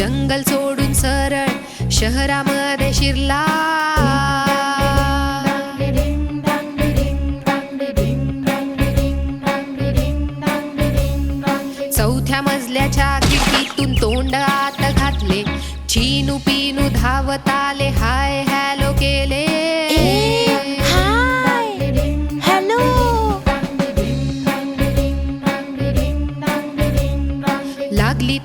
जंगल सोडून सरळ शहरामध्ये शिरला. चौथ्या मजल्याच्या खिडकीतून तोंड आत घातले. चिनू पिनू धावत आले हाय हॅलो केले. लागली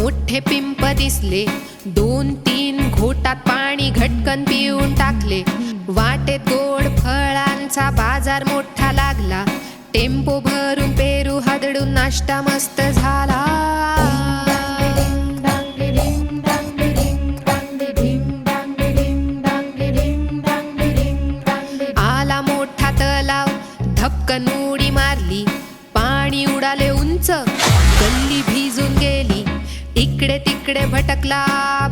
मोठे पिंप दिसले. दोन तीन घोटात पाणी घटकन पिऊन टाकले. वाटेत गोड फळांचा बाजार मोठा लागला. टेम्पो भरून पेरू हदडून नाश्ता मस्त झाला. आला मोठा तलाव धपकन उडी मारली. पाणी उडाले उंच. इकडे तिकडे भटकला.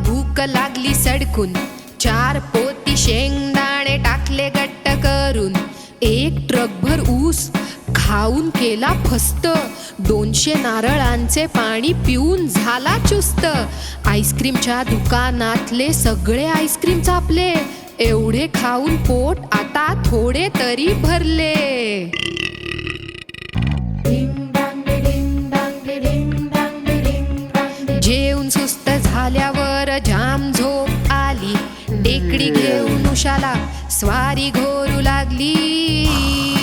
भूक लागली सडकून. चार पोती शेंगदाणे टाकले गट्ट करून. एक ट्रकभर ऊस खाऊन केला फस्त. दोनशे नारळांचे पाणी पिऊन झाला चुस्त. आईस्क्रीमच्या दुकानातले सगळे आईस्क्रीम चापले. एवढे खाऊन पोट आता थोडे तरी भरले. जेवून सुस्त झाल्यावर जाम झोप आली. टेकडी घेऊन उशाला स्वारी घोरू लागली.